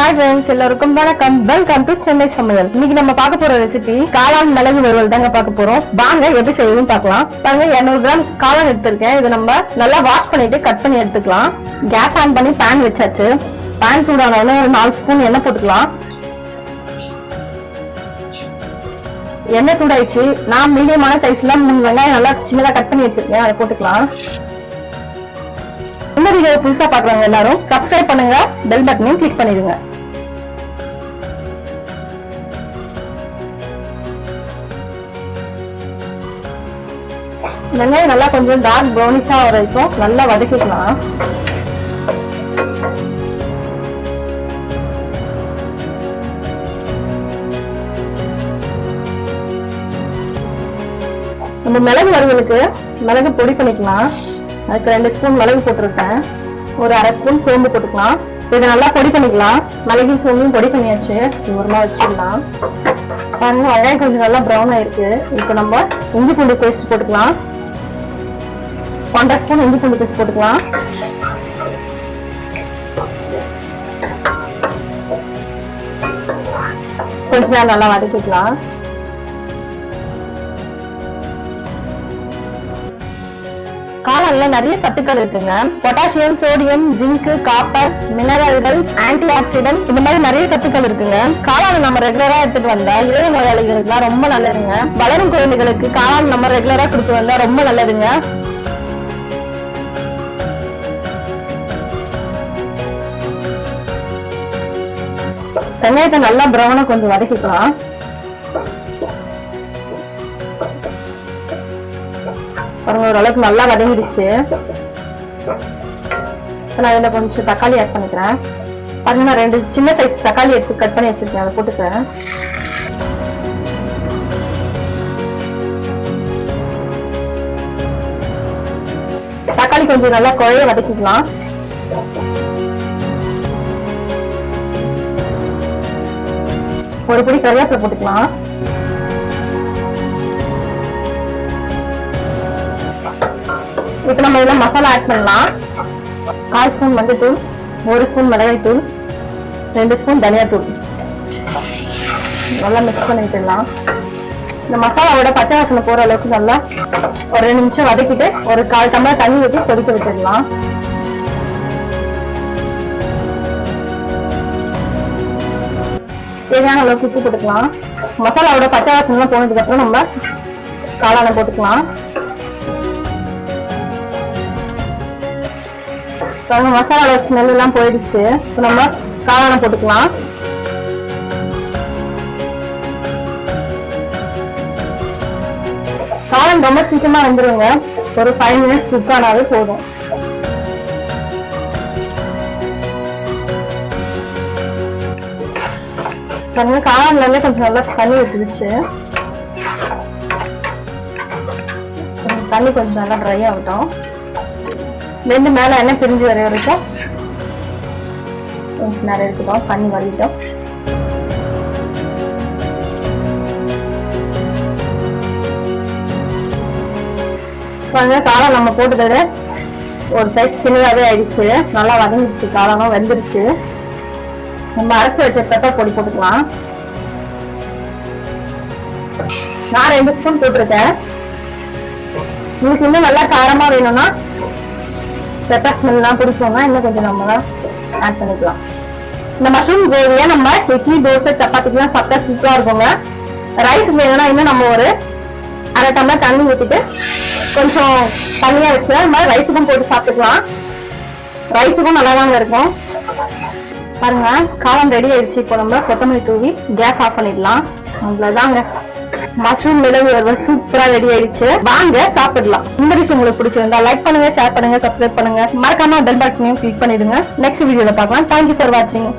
Hi friends எல்லாருக்கும் வணக்கம். Welcome to Chennai சமையல். இன்னைக்கு நம்ம பார்க்க போற ரெசிபி காளான் மிளகு வறுவல் தாங்க பார்க்க போறோம். வாங்க எப்படி செய்யணும்னு பார்க்கலாம். பாருங்க 200 கிராம் காளான் எடுத்திருக்கேன். இதை நம்ம நல்லா வாஷ் பண்ணிட்டு கட் பண்ணி எடுத்துக்கலாம். கேஸ் ஆன் பண்ணி பேன் வச்சாச்சு. பேன் சூடான ஒரு நாலு ஸ்பூன் எண்ணெய் போட்டுக்கலாம். எண்ணெய் சூடாயிடுச்சு. நான் மீடியமான சைஸ்ல மூணு வெங்காயம் நல்லா சின்னதா கட் பண்ணி வச்சிருக்கேன். அதை போட்டுக்கலாம். இந்த வீடியோ புதுசா பாக்குறவங்க எல்லாரும் சப்ஸ்கிரைப் பண்ணுங்க. பெல் பட்டனையும் கிளிக் பண்ணிடுங்க. வெங்காயம் நல்லா கொஞ்சம் டார்க் ப்ரௌனிஷா வரைக்கும் நல்லா வதக்கிக்கலாம். நம்ம மிளகு வறுவலுக்கு மிளகு பொடி பண்ணிக்கலாம். அதுக்கு ரெண்டு ஸ்பூன் மிளகு போட்டிருக்கேன். ஒரு அரை ஸ்பூன் சோம்பு போட்டுக்கலாம். இதை நல்லா பொடி பண்ணிக்கலாம். மிளகு சோம்பும் பொடி பண்ணியாச்சு. ஒரு நாள் வச்சிடலாம். பாருங்க வெங்காயம் கொஞ்சம் நல்லா ப்ரௌன் ஆயிருக்கு. இப்போ நம்ம இஞ்சி பூண்டு பேஸ்ட் போட்டுக்கலாம். ஒன்றரை ஸ்பூன் இஞ்சி பூண்டு பேஸ்ட் போட்டுக்கலாம். கொஞ்சம் நல்லா வதக்கிக்கலாம். காளான்ல நிறைய சத்துக்கள் இருக்குங்க. பொட்டாசியம் சோடியம் ஜிங்க் காப்பர் மினரல்கள் ஆன்டி ஆக்சிடென்ட் இந்த மாதிரி நிறைய சத்துக்கள் இருக்குங்க. காளான் நம்ம ரெகுலரா எடுத்துட்டு வந்தா இதய நோயாளிகளுக்கு ரொம்ப நல்லதுங்க. வளரும் குழந்தைகளுக்கு காளான் நம்ம ரெகுலரா கொடுத்து வந்தா ரொம்ப நல்லதுங்க. வெங்காயத்தை நல்லா ப்ரௌனா கொஞ்சம் வதக்கிக்கலாம். பாருங்க ஓரளவுக்கு நல்லா வதங்கிடுச்சு. நான் இதில் கொஞ்சம் தக்காளி ஆட் பண்ணிக்கிறேன். பாருங்க நான் ரெண்டு சின்ன சைஸ் தக்காளி எடுத்து கட் பண்ணி வச்சிருக்கேன் அதை போட்டுக்கிறேன். தக்காளி கொஞ்சம் நல்லா குழைய வதக்கிக்கலாம். ஒரு பிடி கருவேப்பிலை போட்டுக்கலாம். இப்போ நம்ம இதில் மசாலா ஆட் பண்ணலாம். கால் ஸ்பூன் மஞ்சள்தூள் ஒரு ஸ்பூன் மிளகாய் தூள் ரெண்டு ஸ்பூன் தனியாத்தூள். நல்லா மிக்ஸ் பண்ணி இந்த மசாலாவோட பச்சை வாசனை போகிற அளவுக்கு நல்லா ஒரு ரெண்டு நிமிஷம் வதக்கிட்டு ஒரு கால் டம்ளர் தண்ணி ஊற்றி கொதிக்க விட்டுடலாம். தேவையான அளவுக்கு உப்பு போட்டுக்கலாம். மசாலாவோட பச்சை வாசனைலாம் போனதுக்கப்புறம் நம்ம காளானை போட்டுக்கலாம். பாருங்க மசாலா ஸ்மெல் எல்லாம் போயிடுச்சு. இப்போ நம்ம காளானம் போட்டுக்கலாம். காளான் ரொம்ப சீக்கிரமா வந்துருங்க. ஒரு ஃபைவ் மினிட்ஸ் குக் ஆனாவே போதும். பாருங்க காளான்ல இருந்து கொஞ்சம் நல்லா தண்ணி விட்டுருச்சு தண்ணி கொஞ்சம் நல்லா ட்ரை ஆகட்டும். ரெண்டு மேல எண்ணெய் பிரிஞ்சு வர வரைக்கும் கொஞ்சம் நேரம் இருக்கட்டும் பண்ணி வடிட்டோம் பாருங்க காளான் நம்ம போட்டுக்கிறது ஒரு சைஸ் சின்னதாகவே ஆயிடுச்சு. நல்லா வதங்கிடுச்சு. காலமும் வெந்துருச்சு. நம்ம அரைச்சி வச்ச பெப்பர் பொடி போட்டுக்கலாம். நான் ரெண்டு ஸ்பூன் போட்டிருக்கேன். உங்களுக்கு இன்னும் நல்லா காரமா வேணும்னா பெப்பர் ஸ்மெல்லாம் பிடிச்சோம்னா இன்னும் கொஞ்சம் நம்ம ஆட் பண்ணிக்கலாம். இந்த மஷ்ரூம் கிரேவியை நம்ம இட்லி தோசை சப்பாத்திக்குலாம் சாப்பிட்டா சூப்பராக இருக்குங்க. ரைஸ் வேணும்னா இன்னும் நம்ம ஒரு அரை டம்ளர் தண்ணி ஊற்றிட்டு கொஞ்சம் தண்ணியாக வச்சு நம்ம ரைஸுக்கும் போட்டு சாப்பிட்டுக்கலாம். ரைஸுக்கும் நல்லா தாங்க இருக்கும். பாருங்க காலம் ரெடி ஆயிடுச்சு. இப்போ நம்ம கொத்தமல்லி தூவி கேஸ் ஆஃப் பண்ணிடலாம். அவ்வளோதாங்க மஷ்ரூம் மிளகு வறுவல் சூப்பரா ரெடி ஆயிடுச்சு. வாங்க சாப்பிடலாம். இந்த விஷயம் உங்களுக்கு பிடிச்சிருந்தா லைக் பண்ணுங்க ஷேர் பண்ணுங்க சப்ஸ்கிரைப் பண்ணுங்க. மறக்காம பெல் பட்டனையும் கிளிக் பண்ணிடுங்க. நெக்ஸ்ட் வீடியோல பார்க்கலாம். தேங்க்யூ ஃபார் வாட்சிங்